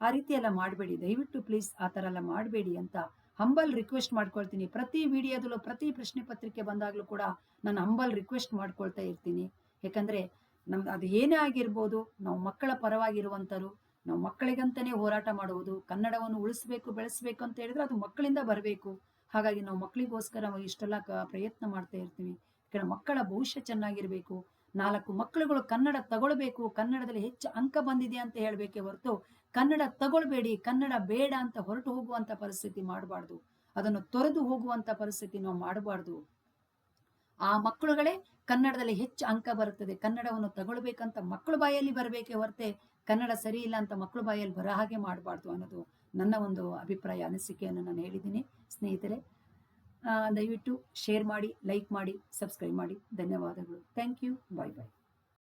ಆ ರೀತಿ ಎಲ್ಲ ಮಾಡಬೇಡಿ. ದಯವಿಟ್ಟು ಪ್ಲೀಸ್ ಆ ಥರ ಎಲ್ಲ ಮಾಡಬೇಡಿ ಅಂತ ಹಂಬಲ್ ರಿಕ್ವೆಸ್ಟ್ ಮಾಡ್ಕೊಳ್ತೀನಿ. ಪ್ರತಿ ವಿಡಿಯೋದಲ್ಲೂ, ಪ್ರತಿ ಪ್ರಶ್ನೆ ಪತ್ರಿಕೆ ಬಂದಾಗಲೂ ಕೂಡ ನಾನು ಹಂಬಲ್ ರಿಕ್ವೆಸ್ಟ್ ಮಾಡ್ಕೊಳ್ತಾ ಇರ್ತೀನಿ. ಯಾಕಂದ್ರೆ ನಮ್ಗೆ ಅದು ಏನೇ ಆಗಿರ್ಬೋದು, ನಾವು ಮಕ್ಕಳ ಪರವಾಗಿರುವಂಥರು ನಾವು ಮಕ್ಕಳಿಗಂತಾನೆ ಹೋರಾಟ ಮಾಡುವುದು, ಕನ್ನಡವನ್ನು ಉಳಿಸ್ಬೇಕು, ಬೆಳೆಸ್ಬೇಕು ಅಂತ ಹೇಳಿದ್ರೆ ಅದು ಮಕ್ಕಳಿಂದ ಬರಬೇಕು. ಹಾಗಾಗಿ ನಾವು ಮಕ್ಕಳಿಗೋಸ್ಕರ ಇಷ್ಟೆಲ್ಲ ಪ್ರಯತ್ನ ಮಾಡ್ತಾ ಇರ್ತೀವಿ. ಯಾಕಂದ್ರೆ ಮಕ್ಕಳ ಭವಿಷ್ಯ ಚೆನ್ನಾಗಿರ್ಬೇಕು. ನಾಲ್ಕು ಮಕ್ಕಳುಗಳು ಕನ್ನಡ ತಗೊಳ್ಬೇಕು. ಕನ್ನಡದಲ್ಲಿ ಹೆಚ್ಚು ಅಂಕ ಬಂದಿದೆ ಅಂತ ಹೇಳಬೇಕೆ ಹೊರತು ಕನ್ನಡ ತಗೊಳ್ಬೇಡಿ, ಕನ್ನಡ ಬೇಡ ಅಂತ ಹೊರಟು ಹೋಗುವಂತ ಪರಿಸ್ಥಿತಿ ಮಾಡಬಾರ್ದು. ಅದನ್ನು ತೊರೆದು ಹೋಗುವಂತ ಪರಿಸ್ಥಿತಿ ನಾವು ಮಾಡಬಾರ್ದು. ಆ ಮಕ್ಕಳುಗಳೇ ಕನ್ನಡದಲ್ಲಿ ಹೆಚ್ಚು ಅಂಕ ಬರುತ್ತದೆ. ಕನ್ನಡವನ್ನು ತಗೊಳ್ಬೇಕಂತ ಮಕ್ಕಳ ಬಾಯಲ್ಲಿ ಬರಬೇಕೆ ಹೊರತೆ ಕನ್ನಡ ಸರಿ ಇಲ್ಲ ಅಂತ ಮಕ್ಕಳು ಬಾಯಲ್ಲಿ ಬರ ಹಾಗೆ ಮಾಡಬಾರ್ದು ಅನ್ನೋದು ನನ್ನ ಒಂದು ಅಭಿಪ್ರಾಯ, ಅನಿಸಿಕೆಯನ್ನು ನಾನು ಹೇಳಿದ್ದೀನಿ. ಸ್ನೇಹಿತರೆ ದಯವಿಟ್ಟು ಶೇರ್ ಮಾಡಿ ಲೈಕ್ ಮಾಡಿ ಸಬ್ಸ್ಕ್ರೈಬ್ ಮಾಡಿ. ಧನ್ಯವಾದಗಳು. Thank you bye bye